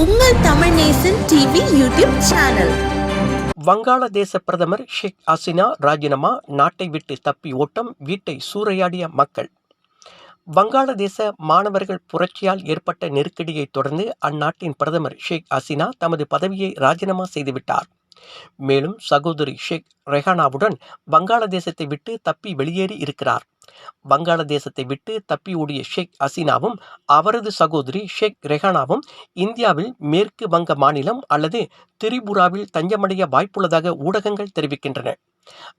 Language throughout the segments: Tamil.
உங்கள் Tamil Nesan TV YouTube channel வங்காளதேச பிரதமர் ஷேக் ஹசினா ராஜினாமா நாட்டை விட்டு தப்பி ஓட்டம் வீட்டை சூறையாடிய மக்கள். வங்காளதேச மாணவர்கள் புரட்சியால் ஏற்பட்ட நெருக்கடியை தொடர்ந்து அந்நாட்டின் பிரதமர் ஷேக் ஹசினா தமது பதவியை ராஜினாமா செய்துவிட்டார். மேலும் சகோதரி ஷேக் ரெஹானாவுடன் வங்காளதேசத்தை விட்டு தப்பி வெளியேறி இருக்கிறார். வங்காளதேசத்தை விட்டு தப்பி ஓடிய ஷேக் ஹசீனாவும் அவரது சகோதரி ஷேக் ரெஹானாவும் இந்தியாவில் மேற்கு வங்க மாநிலம் அல்லது திரிபுராவில் தஞ்சமடைய வாய்ப்புள்ளதாக ஊடகங்கள் தெரிவிக்கின்றன.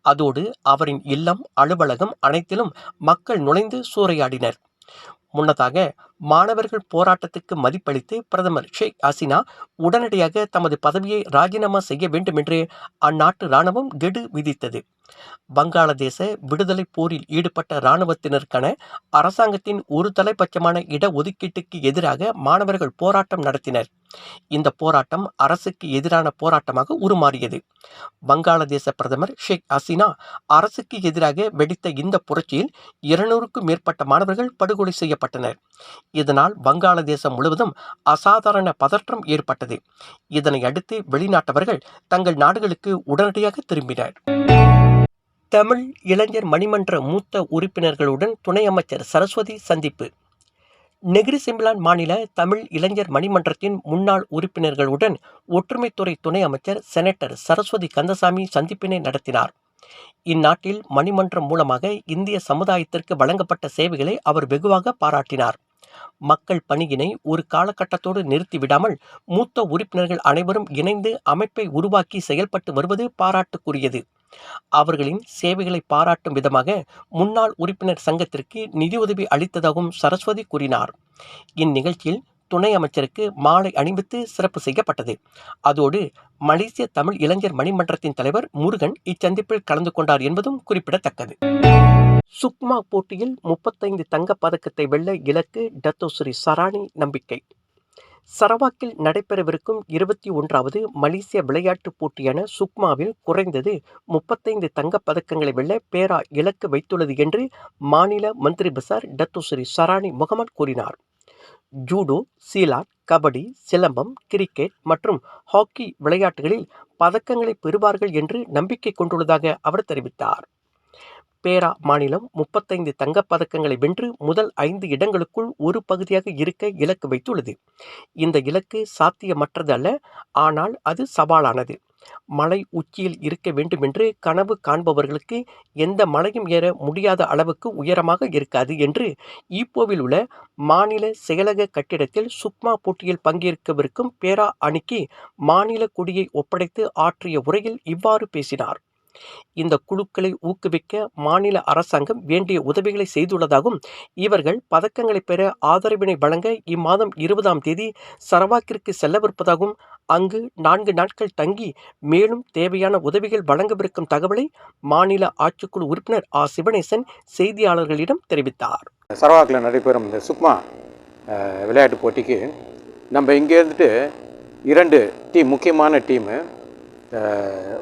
அதோடு அவரின் இல்லம் அலுவலகம் அனைத்திலும் மக்கள் நுழைந்து சூறையாடினர். முன்னதாக மாணவர்கள் போராட்டத்துக்கு மதிப்பளித்து பிரதமர் ஷேக் ஹசீனா உடனடியாக தமது பதவியை ராஜினாமா செய்ய வேண்டும் என்று அந்நாட்டு இராணுவம் கெடு விதித்தது. வங்காளதேச விடுதலை போரில் ஈடுபட்ட இராணுவத்தினருக்கான அரசாங்கத்தின் ஒரு தலைபட்சமான இடஒதுக்கீட்டுக்கு எதிராக மாணவர்கள் போராட்டம் நடத்தினர். இந்த போராட்டம் அரசுக்கு எதிரான போராட்டமாக உருமாறியது. வங்காளதேச பிரதமர் ஷேக் ஹசீனா அரசுக்கு எதிராக வெடித்த இந்த புரட்சியில் இருநூறுக்கும் மேற்பட்ட மாணவர்கள் படுகொலை செய்யப்பட்டனர். இதனால் வங்காளதேசம் முழுவதும் அசாதாரண பதற்றம் ஏற்பட்டது. இதனை அடுத்து வெளிநாட்டவர்கள் தங்கள் நாடுகளுக்கு உடனடியாக திரும்பினர். தமிழ் இளைஞர் மணிமன்ற மூத்த உறுப்பினர்களுடன் துணை அமைச்சர் சரஸ்வதி சந்திப்பு. நெகிரி சிம்பிளான் மாநில தமிழ் இளைஞர் மணிமன்றத்தின் முன்னாள் உறுப்பினர்களுடன் ஒற்றுமைத்துறை துணை அமைச்சர் செனட்டர் சரஸ்வதி கந்தசாமி சந்திப்பினை நடத்தினார். இந்நாட்டில் மணிமன்றம் மூலமாக இந்திய சமுதாயத்திற்கு வழங்கப்பட்ட சேவைகளை அவர் வெகுவாக பாராட்டினார். மக்கள் பணியினை ஒரு காலகட்டத்தோடு நிறுத்திவிடாமல் மூத்த உறுப்பினர்கள் அனைவரும் இணைந்து அமைப்பை உருவாக்கி செயல்பட்டு வருவது பாராட்டுக்குரியது. அவர்களின் சேவைகளை பாராட்டும் விதமாக முன்னாள் உறுப்பினர் சங்கத்திற்கு நிதியுதவி அளித்ததாகவும் சரஸ்வதி கூறினார். இந்நிகழ்ச்சியில் துணை அமைச்சருக்கு மாலை அணிவித்து சிறப்பு செய்யப்பட்டது. அதோடு மலேசிய தமிழ் இளைஞர் மணிமன்றத்தின் தலைவர் முருகன் இச்சந்திப்பில் கலந்து கொண்டார் என்பதும் குறிப்பிடத்தக்கது. சுக்மா போட்டியில் முப்பத்தைந்து தங்கப் பதக்கத்தை வெல்ல இலக்கு டத்தோஸ்ரீ சராணி நம்பிக்கை. சரவாக்கில் நடைபெறவிருக்கும் இருபத்தி ஒன்றாவது மலேசிய விளையாட்டுப் போட்டியான சுக்மாவில் குறைந்தது முப்பத்தைந்து தங்கப் பதக்கங்களை வெல்ல பேரா இலக்கு வைத்துள்ளது என்று மாநில மந்திரி பசார் டத்தோஸ்ரீ சராணி முகமது கூறினார். Judo silat kabaddi silambam cricket மற்றும் ஹாக்கி விளையாட்டுகளில் பதக்கங்களை பெறுவார்கள் என்று நம்பிக்கை கொண்டுள்ளதாக அவர் தெரிவித்தார். பேரா மாநிலம் முப்பத்தைந்து தங்கப் பதக்கங்களை வென்று முதல் ஐந்து இடங்களுக்குள் ஒரு பகுதியாக இருக்க இலக்கு வைத்துள்ளது. இந்த இலக்கு சாத்தியமற்றது அல்ல ஆனால் அது சவாலானது. மலை உச்சியில் இருக்க வேண்டும் என்று கனவு காண்பவர்களுக்கு எந்த மலையும் ஏற முடியாத அளவுக்கு உயரமாக இருக்காது என்று ஈப்போவில் உள்ள மாநில செயலக கட்டிடத்தில் சுக்மா போட்டியில் பங்கேற்கவிருக்கும் பேரா அணிக்கு மாநில கொடியை ஒப்படைத்து ஆற்றிய உரையில் இவ்வாறு பேசினார். இந்த குழுக்களை ஊக்குவிக்க மாநில அரசாங்கம் வேண்டிய உதவிகளை செய்துள்ளதாகவும் இவர்கள் பதக்கங்களை பெற ஆதரவினை வழங்க இம்மாதம் இருபதாம் தேதி சரவாக்கிற்கு செல்லவிருப்பதாகவும் அங்கு நான்கு நாட்கள் தங்கி மேலும் தேவையான உதவிகள் வழங்கவிருக்கும் தகவலை மாநில ஆட்சிக்குழு உறுப்பினர் ஆ. சிவனேசன் செய்தியாளர்களிடம் தெரிவித்தார். சரவாக்கில் நடைபெறும் இந்த சுக்மா விளையாட்டு போட்டிக்கு நம்ம இங்கே இருந்துட்டு இரண்டு டீம் முக்கியமான டீமு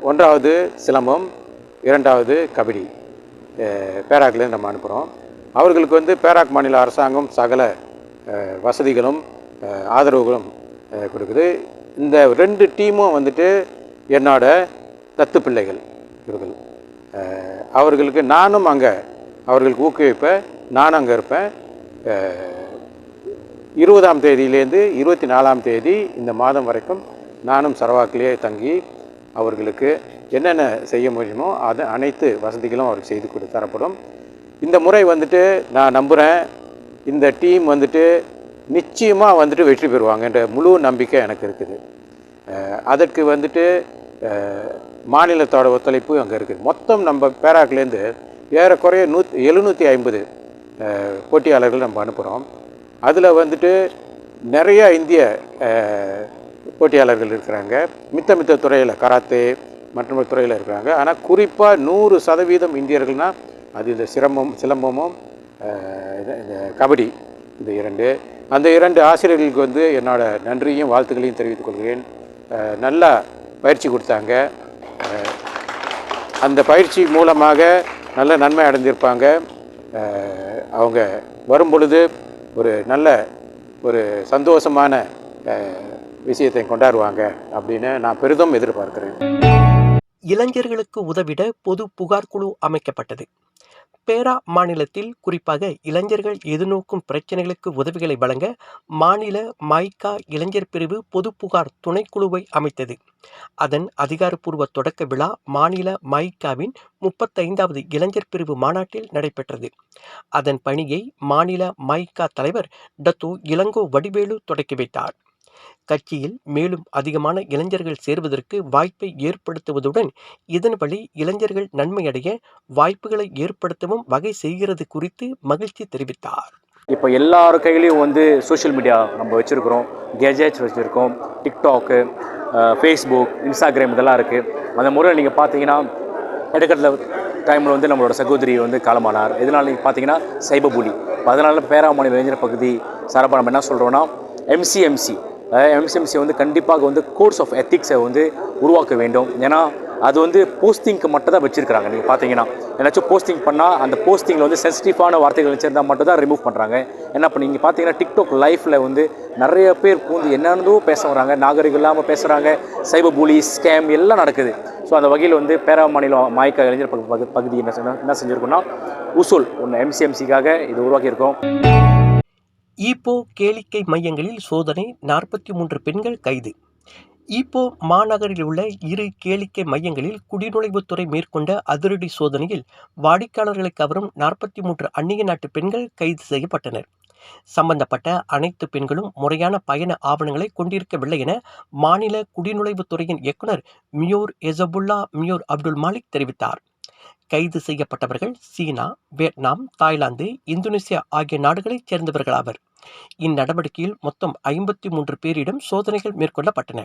ஒன்றாவது சிலம்பம் இரண்டாவது கபடி. பேராக்லேருந்து நம்ம அனுப்புகிறோம் அவர்களுக்கு வந்து பேராக் மாநில அரசாங்கம் சகல வசதிகளும் ஆதரவுகளும் கொடுக்குது. இந்த ரெண்டு டீமும் வந்துட்டு என்னோட தத்து பிள்ளைகள் இவர்கள். அவர்களுக்கு நானும் அங்கே அவர்களுக்கு ஊக்குவிப்பேன். நானும் அங்கே இருப்பேன். இருபதாம் தேதியிலேருந்து இருபத்தி நாலாம் தேதி இந்த மாதம் வரைக்கும் நானும் சரவாக்கிலேயே தங்கி அவர்களுக்கு என்னென்ன செய்ய முடியுமோ அது அனைத்து வசதிகளும் அவருக்கு செய்து கொடு தரப்படும். இந்த முறை வந்துட்டு நான் நம்புகிறேன் இந்த டீம் வந்துட்டு நிச்சயமாக வந்துட்டு வெற்றி பெறுவாங்கன்ற முழு நம்பிக்கை எனக்கு இருக்குது. அதற்கு வந்துட்டு மாநிலத்தோட ஒத்துழைப்பு அங்கே இருக்குது மொத்தம் நம்ம பேராக்லேருந்து ஏறக்குறைய நூத் எழுநூற்றி ஐம்பது போட்டியாளர்கள் நம்ம அனுப்புகிறோம் அதில் வந்துட்டு நிறைய இந்திய போட்டியாளர்கள் இருக்கிறாங்க. மித்த மித்த துறையில் கராத்தே மற்ற துறையில் இருக்கிறாங்க. ஆனால் குறிப்பாக நூறு சதவீதம் இந்தியர்கள்னால் அது இந்த சிரமம் சிலம்பமும் இது- இந்த கபடி இந்த இரண்டு. அந்த இரண்டு ஆசிரியர்களுக்கு வந்து என்னோடய நன்றியும் வாழ்த்துக்களையும் தெரிவித்துக் கொள்கிறேன். நல்லா பயிற்சி கொடுத்தாங்க. அந்த பயிற்சி மூலமாக நல்ல நன்மை அடைந்திருப்பாங்க. அவங்க வரும் பொழுது ஒரு நல்ல ஒரு சந்தோஷமான விஷயத்தை கொண்டாடுவாங்க அப்படின்னு நான் பெரிதும் எதிர்பார்க்கிறேன். இளைஞர்களுக்கு உதவிட பொது புகார் குழு அமைக்கப்பட்டது. பேரா மாநிலத்தில் குறிப்பாக இளைஞர்கள் எதிர்நோக்கும் பிரச்சனைகளுக்கு உதவிகளை வழங்க மாநில மைக்கா இளைஞர் பிரிவு பொது புகார் துணைக்குழுவை அமைத்தது. அதன் அதிகாரப்பூர்வ தொடக்க விழா மாநில மைக்காவின் முப்பத்தைந்தாவது இளைஞர் பிரிவு மாநாட்டில் நடைபெற்றது. அதன் பணியை மாநில மைக்கா தலைவர் டத்து இளங்கோ வடிவேலு தொடக்கி வைத்தார். கட்சியில் மேலும் அதிகமான இளைஞர்கள் சேர்வதற்கு வாய்ப்பை ஏற்படுத்துவதுடன் இதன் வழி இளைஞர்கள் நன்மையடைய வாய்ப்புகளை ஏற்படுத்தவும் வகை செய்கிறது குறித்து மகிழ்ச்சி தெரிவித்தார். இப்போ எல்லார் கையிலையும் வந்து சோஷியல் மீடியா நம்ம வச்சுருக்கிறோம். கெஜெட்ஸ் வச்சுருக்கோம். டிக்டாக்கு ஃபேஸ்புக் இன்ஸ்டாகிராம் இதெல்லாம் இருக்குது அந்த முறையில் நீங்கள் பார்த்தீங்கன்னா எடுக்கிறதுல டைமில் வந்து நம்மளோட சகோதரி வந்து காலமானார். இதனால் நீங்கள் பார்த்தீங்கன்னா சைபபுலி அதனால் பேராமணி இளைஞர் பகுதி சார்பாக நம்ம என்ன சொல்கிறோன்னா எம்சிஎம்சி எம்சிஎம்சி வந்து கண்டிப்பாக வந்து கோர்ஸ் ஆஃப் எத்திக்ஸை வந்து உருவாக்க வேண்டும். ஏன்னா அது வந்து போஸ்டிங்க்கு மட்டும் தான் வச்சுருக்காங்க நீங்கள் பார்த்தீங்கன்னா ஏதாச்சும் போஸ்டிங் பண்ணால் அந்த போஸ்டிங்கில் வந்து சென்சிட்டிவான வார்த்தைகள் வச்சிருந்தால் மட்டும் தான் ரிமூவ் பண்ணுறாங்க என்ன இப்போ நீங்கள் பார்த்தீங்கன்னா டிக்டாக் லைஃப்பில் வந்து நிறைய பேர் பூந்து என்னென்னதோ பேச வராங்க. நாகரிகம் இல்லாமல் பேசுகிறாங்க சைபர் பூலி ஸ்கேம் எல்லாம் நடக்குது. ஸோ அந்த வகையில் வந்து பேரா மாநிலம் மாய்க்கா இளைஞர் பகு- பகு- பகுதி என்ன என்ன செஞ்சுருக்கோம்னா உசூல் ஒன்று எம்சிஎம்சிக்காக இது உருவாக்கியிருக்கோம். ஈப்போ கேளிக்கை மையங்களில் சோதனை நாற்பத்தி மூன்று பெண்கள் கைது. ஈப்போ மாநகரில் உள்ள இரு கேளிக்கை மையங்களில் குடிநுழைவுத்துறை மேற்கொண்ட அதிரடி சோதனையில் வாடிக்கையாளர்களை கவரும் நாற்பத்தி மூன்று அந்நிய நாட்டு பெண்கள் கைது செய்யப்பட்டனர். சம்பந்தப்பட்ட அனைத்து பெண்களும் முறையான பயண ஆவணங்களை கொண்டிருக்கவில்லை என மாநில குடிநுழைவுத்துறையின் இயக்குனர் மியோர் எசபுல்லா மியோர் அப்துல் மாலிக் தெரிவித்தார். கைது செய்யப்பட்டவர்கள் சீனா வியட்நாம் தாய்லாந்து இந்தோனேசியா ஆகிய நாடுகளைச் சேர்ந்தவர்களாவர் இந்நடவடிக்கையில் மொத்தம் ஐம்பத்தி மூன்று பேரிடம் சோதனைகள் மேற்கொள்ளப்பட்டன.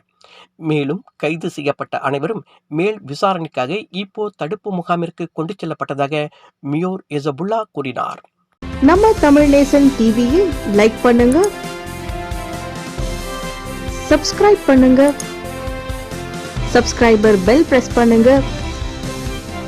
மேலும் கைது செய்யப்பட்ட அனைவரும் மேல் விசாரணைக்காக இப்போ தடுப்பு முகாமிற்கு கொண்டு செல்லப்பட்டதாக மியோர் எசபுல்லா கூறினார். நம்ம தமிழ் நேசன் டிவியை லைக் பண்ணுங்க சப்ஸ்கிரைப் பண்ணுங்க சப்ஸ்கிரைபர் பெல் பிரஸ் பண்ணுங்க.